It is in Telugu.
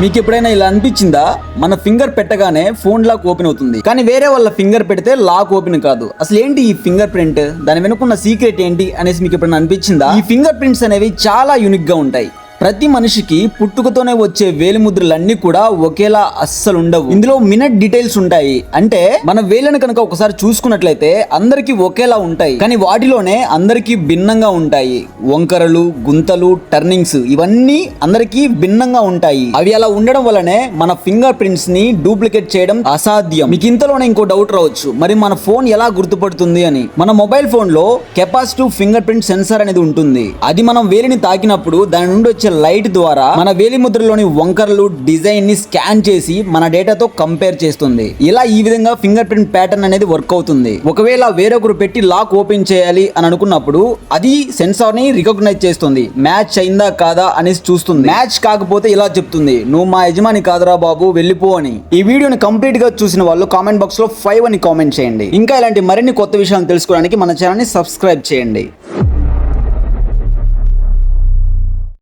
మీకు ఎప్పుడైనా ఇలా అనిపించిందా? మన ఫింగర్ పెట్టగానే ఫోన్ లాక్ ఓపెన్ అవుతుంది. కానీ వేరే వాళ్ళ ఫింగర్ పెడితే లాక్ ఓపెన్ కాదు. అసలు ఏంటి ఈ ఫింగర్ ప్రింట్? దాని వెనుకున్న సీక్రెట్ ఏంటి అనేసి మీకు ఎప్పుడైనా అనిపించిందా? ఈ ఫింగర్ ప్రింట్స్ అనేవి చాలా యూనిక్గా ఉంటాయి. ప్రతి మనిషికి పుట్టుకతోనే వచ్చే వేలిముద్రలన్నీ కూడా ఒకేలా అస్సలు ఉండవు. ఇందులో మినట్ డీటెయిల్స్ ఉంటాయి. అంటే మన వేలను కనుక ఒకసారి చూసుకున్నట్లయితే అందరికి ఒకేలా ఉంటాయి. కానీ వాటిలోనే అందరికి భిన్నంగా ఉంటాయి. వంకరలు గుంతలు టర్నింగ్స్ ఇవన్నీ అందరికి భిన్నంగా ఉంటాయి. అవి అలా ఉండడం వల్లనే మన ఫింగర్ ప్రింట్స్ని డూప్లికేట్ చేయడం అసాధ్యం. మీకు ఇంతలోనే ఇంకో డౌట్ రావచ్చు. మరి మన ఫోన్ ఎలా గుర్తుపడుతుంది అని. మన మొబైల్ ఫోన్లో కెపాసిటివ్ ఫింగర్ ప్రింట్ సెన్సార్ అనేది ఉంటుంది. అది మనం వేలిని తాకినప్పుడు దాని నుండి వచ్చే లైట్ ద్వారా మన వేలి ముద్రలోని వంకరలు డిజైన్ని స్కాన్ చేసి మన డేటాతో కంపేర్ చేస్తుంది. ఇలా ఈ విధంగా ఫింగర్ ప్రింట్ ప్యాటర్న్ అనేది వర్క్ అవుతుంది. ఒకవేళ వేరొకరు పెట్టి లాక్ ఓపెన్ చేయాలి అని అనుకున్నప్పుడు అది సెన్సార్ని రికగ్నైజ్ చేస్తుంది. మ్యాచ్ అయిందా కాదా అనేసి చూస్తుంది. మ్యాచ్ కాకపోతే ఇలా చెప్తుంది. నువ్వు మా యజమాని కాదురా బాబు వెళ్ళిపో అని. ఈ వీడియోని కంప్లీట్గా చూసిన వాళ్ళు కామెంట్ బాక్స్లో ఫైవ్ అని కామెంట్ చేయండి. ఇంకా ఇలాంటి మరిన్ని కొత్త విషయాలు తెలుసుకోవడానికి మన ఛానల్ని సబ్స్క్రైబ్ చేయండి.